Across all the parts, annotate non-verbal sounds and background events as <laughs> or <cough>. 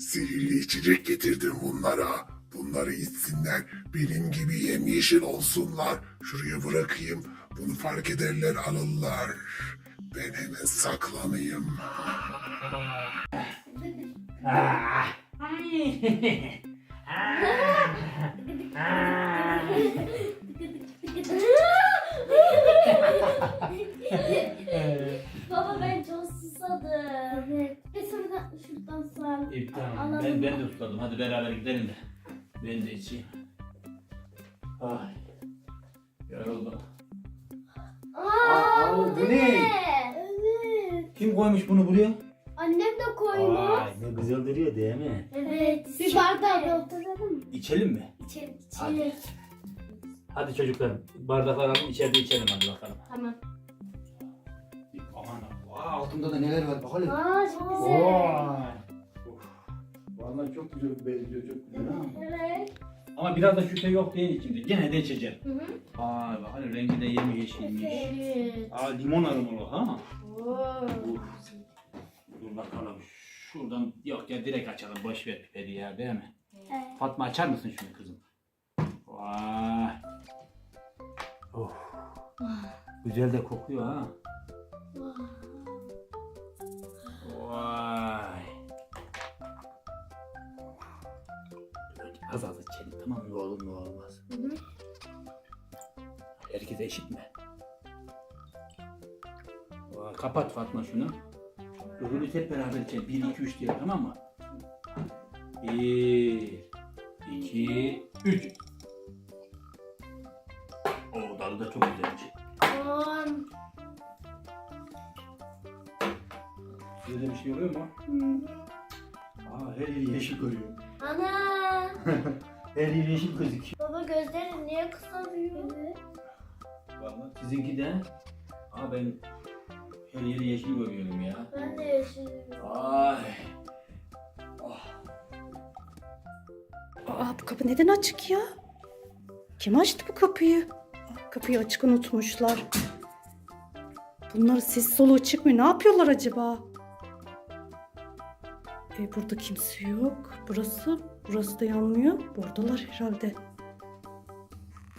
Sihirli içecek getirdim bunlara. Bunları içsinler. Benim gibi yemyeşil olsunlar. Şuraya bırakayım. Bunu fark ederler alırlar. Ben hemen saklanayım. Ah. <laughs> <laughs> sağ. İyi tamam. Alalım Ben, ben de tutalım. Hadi beraber gidelim de. Ben de içeyim. Ay. Yoruldum. Aa, Aa, bu ne? Evet. Kim koymuş bunu buraya? Annem de koymuş. Vay ne güzel duruyor değil mi? Evet. Bir bardağı dolduralım mı? İçelim mi? İçelim, Hadi. içelim. Hadi çocuklar bardaklar alın içeride içelim hadi bakalım. Tamam. Aman vay, altında da neler var bakalım. Aa çok güzel. Vay. Vallahi çok güzel benziyor çok güzel ha. Evet. Ama biraz da şüphe yok değil içinde. Gene de içeceğim. Hı hı. Vay bakalım rengi de yemyeşilmiş. Evet. Aa limon aromalı ha. Oo. Uf. Dur bakalım. Şuradan yok ya direkt açalım. Boş ver piperi ya değil mi? Evet. Fatma açar mısın şunu kızım? Vay. Of. Güzel de kokuyor ha. Az az içelim tamam mı? Olur ne olmaz. Hı hı. Herkese eşit mi? Kapat Fatma şunu. Öbürü hep beraber içelim. 1, 2, 3 diye tamam mı? 1, 2, 3. Oo dalı da çok güzelmiş. On. Şöyle bir şey oluyor mu? Hı. Aa her yeri yeşil görüyor. Ana. Her yeri yeşil gözüküyor. Baba gözlerin niye kısalıyor? Evet. Vallahi sizinki de. Aa ben her yeri yeşil görüyorum ya. Ben de yaşıyorum. Ay. Aa bu kapı neden açık ya? Kim açtı bu kapıyı? Aa, kapıyı açık unutmuşlar. Bunlar ses soluğu çıkmıyor. Ne yapıyorlar acaba? E, burada kimse yok. Burası, burası da yanmıyor. Buradalar herhalde.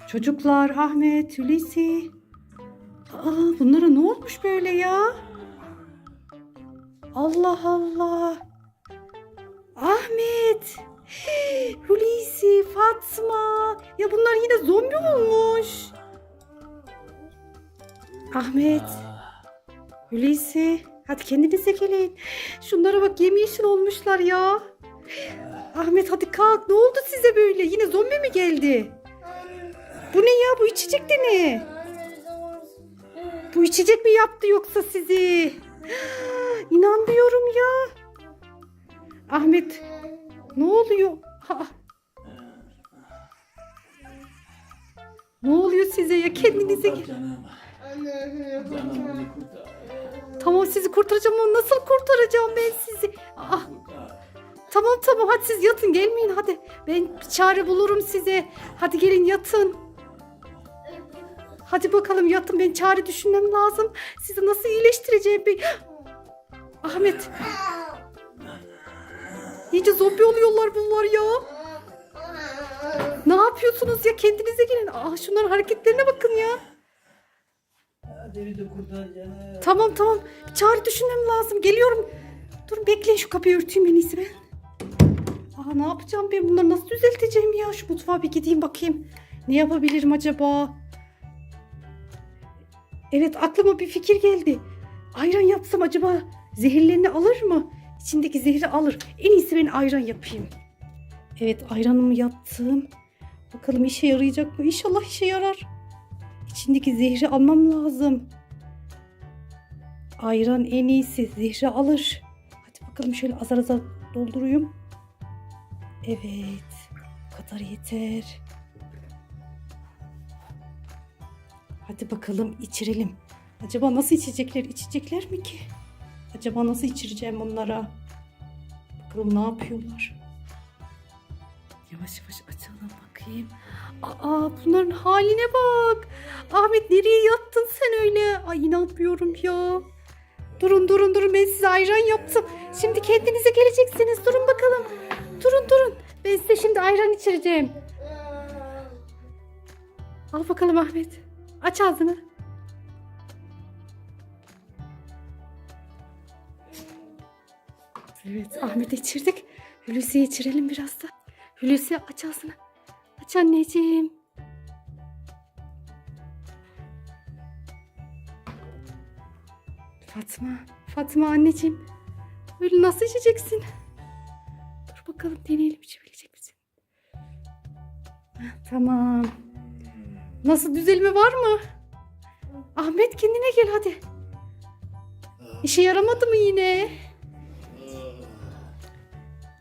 Çocuklar, Ahmet, Hulusi. Aa, bunlara ne olmuş böyle ya? Allah Allah. Ahmet. <gasps> Hulusi, Fatma. Ya bunlar yine zombi olmuş. Ahmet, Hulusi. Hadi kendinize gelin. Şunlara bak yemyeşil olmuşlar ya. Ahmet hadi kalk. Ne oldu size böyle? Yine zombi mi geldi? Bu ne ya? Bu içecek de ne? Bu içecek mi yaptı yoksa sizi? <gasps> İnanmıyorum ya. Ahmet ne oluyor? Ha. Ne oluyor size ya? Kendinize kurtar gel. Canım. Anne. Canım beni kurtar. Tamam sizi kurtaracağım ama nasıl kurtaracağım ben sizi? Kurtar. Tamam tamam hadi siz yatın gelmeyin hadi. Ben bir çare bulurum size. Hadi gelin yatın. Hadi bakalım yatın ben çare düşünmem lazım. Sizi nasıl iyileştireceğim ben. Ahmet iyice zombi oluyorlar bunlar ya. Ne yapıyorsunuz ya kendinize gelin. Aa, şunların hareketlerine bakın ya. Tamam tamam bir çare düşünmem lazım. Geliyorum. Durun bekleyin şu kapıyı örteyim en iyisi ben. Aa, ne yapacağım ben bunları nasıl düzelteceğim ya? Şu mutfağa bir gideyim bakayım. Ne yapabilirim acaba? Evet aklıma bir fikir geldi. Ayran yapsam acaba zehirlerini alır mı? İçindeki zehri alır. En iyisi ben ayran yapayım. Evet ayranımı yaptım. Bakalım işe yarayacak mı? İnşallah işe yarar. İçindeki zehri almam lazım. Ayran en iyisi zehri alır. Hadi bakalım şöyle azar azar dolduruyum. Evet. Bu kadar yeter. Hadi bakalım içirelim. Acaba nasıl içecekler? İçecekler mi ki? Acaba nasıl içireceğim onlara? Bakalım ne yapıyorlar? Yavaş yavaş açalım bakayım. Aa bunların haline bak. Ahmet nereye yattın sen öyle? Ay inanmıyorum ya. Durun durun durun ben size ayran yaptım. Şimdi kendinize geleceksiniz. Durun bakalım. Durun durun. Ben size şimdi ayran içireceğim. Al bakalım Ahmet. Aç ağzını. Evet Ahmet'e içirdik. Hulusi'ye içirelim biraz da. Hulusi aç ağzını. Aç anneciğim. Fatma. Fatma anneciğim. Böyle nasıl içeceksin? Bakalım deneyelim içebilecek misin? Heh, tamam. Nasıl düzelme var mı? Ahmet kendine gel hadi. İşe yaramadı mı yine?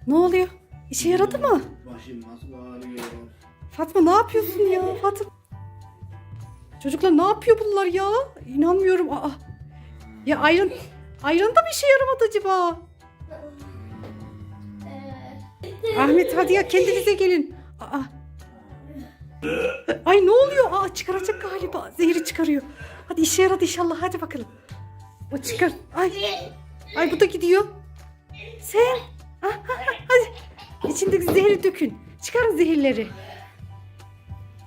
Ne oluyor? İşe yaradı mı? Başım nasıl ağrıyor? Fatma ne yapıyorsun ya? Fatma. Çocuklar ne yapıyor bunlar ya? İnanmıyorum. Aa. Ya ayran ayran da bir işe yaramadı acaba. Ahmet hadi ya kendinize gelin. Aa. Ay ne oluyor? Aa çıkaracak galiba. Zehri çıkarıyor. Hadi işe yaradı inşallah. Hadi bakalım. O çıkar. Ay. Ay bu da gidiyor. Sen. Ah, ah, ah, hadi. İçindeki zehri dökün. Çıkarın zehirleri.